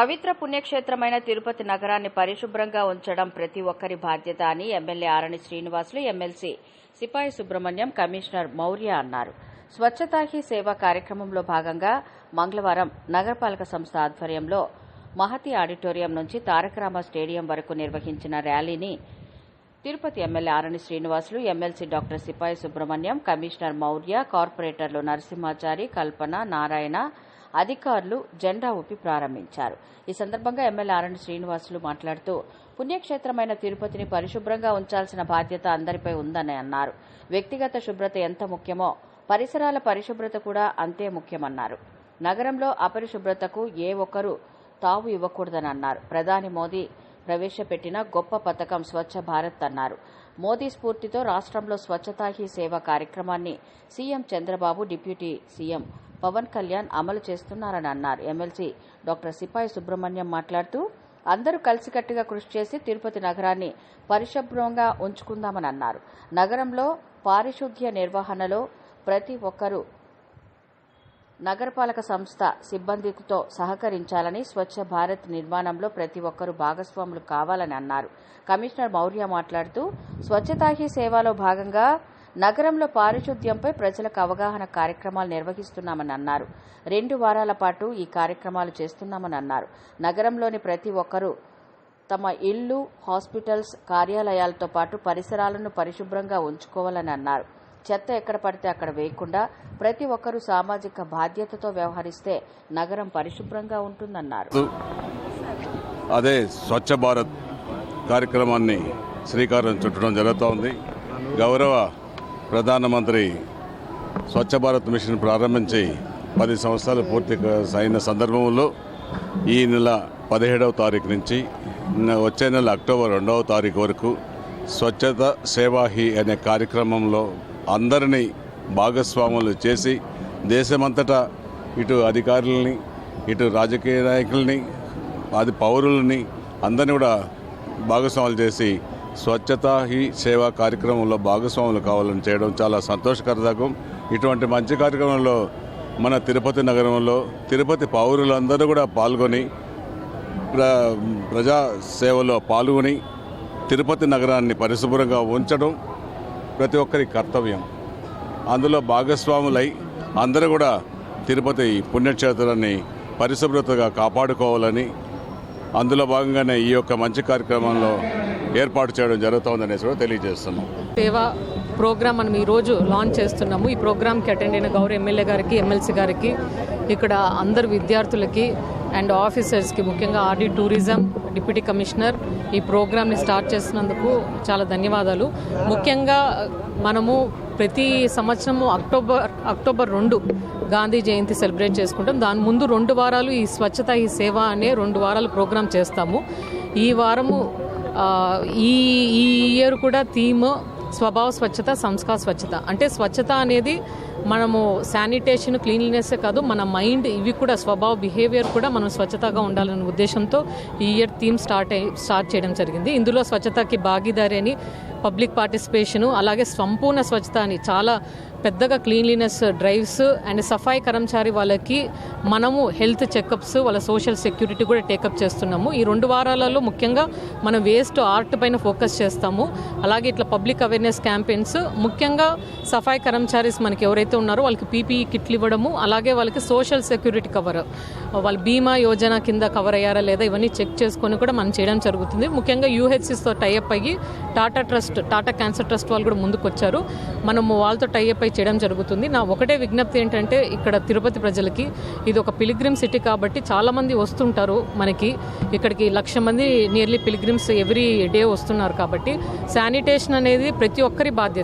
పవిత్ర పుణ్యక్షేత్రమైన తిరుపతి నగరాన్ని పరిశుభ్రంగా ఉంచడం ప్రతి ఒక్కరి బాధ్యత అని ఎమ్మెల్యే ఆరణి శ్రీనివాసులు ఎమ్మెల్సీ సిపాయి సుబ్రహ్మణ్యం కమిషనర్ మౌర్య అన్నారు. స్వచ్ఛతా హీ సేవ కార్యక్రమంలో భాగంగా మంగళవారం నగరపాలక సంస్థ ఆధ్వర్యంలో మహతి ఆడిటోరియం నుంచి తారకరామ స్టేడియం వరకు నిర్వహించిన ర్యాలీని Tirupati MLA Arani Srinivasulu MLC doctor Sipai Subrahmanyam commissioner Maurya కార్పొరేటర్లు నరసింహాచారి కల్పన నారాయణ అధికారులు జెండా ఊపి ప్రారంభించారు. ఈ సందర్భంగా ఎమ్మెల్యే ఆరణి శ్రీనివాసులు మాట్లాడుతూ పుణ్యక్షేత్రమైన తిరుపతిని పరిశుభ్రంగా ఉంచాల్సిన బాధ్యత అందరిపై ఉందని అన్నారు. వ్యక్తిగత శుభ్రత ఎంత ముఖ్యమో పరిసరాల పరిశుభ్రత కూడా అంతే ముఖ్యమన్నారు. నగరంలో అపరిశుభ్రతకు ఏ ఒక్కరూ తావు ఇవ్వకూడదని అన్నారు. ప్రధాని మోదీ ప్రవేశపెట్టిన గొప్ప పథకం స్వచ్ఛ భారత్ అన్నారు. మోదీ స్ఫూర్తితో రాష్ట్రంలో స్వచ్ఛతా హీ సేవ కార్యక్రమాన్ని CM Chandrababu deputy CM Pawan Kalyan అమలు చేస్తున్నారని అన్నారు. ఎమ్మెల్సీ డాక్టర్ సిపాయి సుబ్రహ్మణ్యం మాట్లాడుతూ అందరూ కలిసికట్టుగా కృషి చేసి తిరుపతి నగరాన్ని పరిశుభ్రంగా ఉంచుకుందామని అన్నారు. నగరంలో పారిశుద్ధ్య నిర్వహణలో ప్రతి ఒక్కరూ నగరపాలక సంస్థ సిబ్బందితో సహకరించాలని స్వచ్ఛ భారత్ నిర్మాణంలో ప్రతి ఒక్కరూ భాగస్వాములు కావాలని అన్నారు. కమిషనర్ మౌర్య మాట్లాడుతూ స్వచ్ఛతా హీ సేవలో భాగంగా నగరంలో పారిశుద్ధ్యంపై ప్రజలకు అవగాహన కార్యక్రమాలు నిర్వహిస్తున్నామని అన్నారు. రెండు వారాల పాటు ఈ కార్యక్రమాలు చేస్తున్నామని అన్నారు. నగరంలోని ప్రతి ఒక్కరూ తమ ఇళ్ళు హాస్పిటల్స్ కార్యాలయాలతో పాటు పరిసరాలను పరిశుభ్రంగా ఉంచుకోవాలని అన్నారు. చెత్త ఎక్కడ పడితే అక్కడ వేయకుండా ప్రతి ఒక్కరూ సామాజిక బాధ్యతతో వ్యవహరిస్తే నగరం పరిశుభ్రంగా ఉంటుందన్నారు. అదే స్వచ్ఛ భారత్ కార్యక్రమాన్ని శ్రీకారం చుట్టడం జరుగుతోంది. గౌరవ ప్రధానమంత్రి స్వచ్ఛ భారత్ మిషన్ ప్రారంభించి పది సంవత్సరాలు పూర్తి అయిన సందర్భంలో ఈ నెల పదిహేడవ తారీఖు నుంచి వచ్చే నెల అక్టోబర్ రెండవ తారీఖు వరకు స్వచ్ఛత సేవాహి అనే కార్యక్రమంలో అందరినీ భాగస్వాములు చేసి దేశమంతటా ఇటు అధికారులని ఇటు రాజకీయ నాయకుల్ని అది పౌరులని అందరినీ కూడా భాగస్వాములు చేసి స్వచ్ఛతా హీ సేవా కార్యక్రమంలో భాగస్వాములు కావాలని చేయడం చాలా సంతోషకరదకం. ఇటువంటి మంచి కార్యక్రమంలో మన తిరుపతి నగరంలో తిరుపతి పౌరులందరూ కూడా పాల్గొని ప్ర ప్రజా సేవలో పాల్గొని తిరుపతి నగరాన్ని పరిశుభ్రంగా ఉంచడం ప్రతి ఒక్కరి కర్తవ్యం. అందులో భాగస్వాములై అందరూ కూడా తిరుపతి పుణ్యక్షేత్రాన్ని పరిశుభ్రతగా కాపాడుకోవాలని అందులో భాగంగానే ఈ యొక్క మంచి కార్యక్రమంలో ఏర్పాటు చేయడం జరుగుతోందనేసి కూడా తెలియజేస్తున్నాం. సేవా ప్రోగ్రామ్ మనం ఈరోజు లాంచ్ చేస్తున్నాము. ఈ ప్రోగ్రామ్కి అటెండ్ అయిన గౌరవ ఎమ్మెల్యే గారికి ఎమ్మెల్సీ గారికి ఇక్కడ అందరు విద్యార్థులకి అండ్ ఆఫీసర్స్కి ముఖ్యంగా ఆర్డీ టూరిజం డిప్యూటీ కమిషనర్ ఈ ప్రోగ్రామ్ని స్టార్ట్ చేసినందుకు చాలా ధన్యవాదాలు. ముఖ్యంగా మనము ప్రతి సంవత్సరము అక్టోబర్ అక్టోబర్ రెండు గాంధీ జయంతి సెలబ్రేట్ చేసుకుంటాం. దాని ముందు రెండు వారాలు ఈ స్వచ్ఛత ఈ సేవ అనే రెండు వారాలు ప్రోగ్రామ్ చేస్తాము. ఈ వారము ఈ ఈ ఇయర్ కూడా థీమ్ స్వభావ స్వచ్ఛత సంస్కార స్వచ్ఛత. అంటే స్వచ్ఛత అనేది మనము శానిటేషన్ క్లీన్లీనెస్ కాదు మన మైండ్ ఇవి కూడా స్వభావ బిహేవియర్ కూడా మనం స్వచ్ఛతగా ఉండాలనే ఉద్దేశంతో ఈ ఇయర్ థీమ్ స్టార్ట్ అయ్యి స్టార్ట్ చేయడం జరిగింది. ఇందులో స్వచ్ఛతకి భాగీదారి అని పబ్లిక్ పార్టిసిపేషను అలాగే సంపూర్ణ స్వచ్ఛత అని చాలా పెద్దగా cleanliness drives and safai karmachari వాళ్ళకి మనము హెల్త్ చెకప్స్ వాళ్ళ సోషల్ సెక్యూరిటీ కూడా టేకప్ చేస్తున్నాము. ఈ రెండు వారాలలో ముఖ్యంగా మనం వేస్ట్ ఆర్ట్ పైన ఫోకస్ చేస్తాము. అలాగే ఇట్లా పబ్లిక్ అవేర్నెస్ క్యాంపెయిన్స్ ముఖ్యంగా సఫాయి కర్మచారీస్ మనకి ఎవరైతే ఉన్నారో వాళ్ళకి పీపీఈ కిట్లు ఇవ్వడము అలాగే వాళ్ళకి సోషల్ సెక్యూరిటీ కవర్ వాళ్ళ బీమా యోజన కింద కవర్ అయ్యారా లేదా ఇవన్నీ చెక్ చేసుకొని కూడా మనం చేయడం జరుగుతుంది. ముఖ్యంగా యూహెచ్సిస్తో టైఅప్ అయ్యి Tata trust trust Tata cancer trust వాళ్ళు కూడా ముందుకు వచ్చారు మనము వాళ్ళతో టైఅప్ అయి చేయడం జరుగుతుంది. నా ఒకటే విజ్ఞప్తి ఏంటంటే ఇక్కడ తిరుపతి ప్రజలకి ఇది ఒక పిలిగ్రిమ్ సిటీ కాబట్టి చాలామంది వస్తుంటారు మనకి. ఇక్కడికి లక్ష మంది నియర్లీ పిలిగ్రిమ్స్ ఎవ్రీ డే వస్తున్నారు కాబట్టి. శానిటేషన్ అనేది ప్రతి ఒక్కరి బాధ్యత.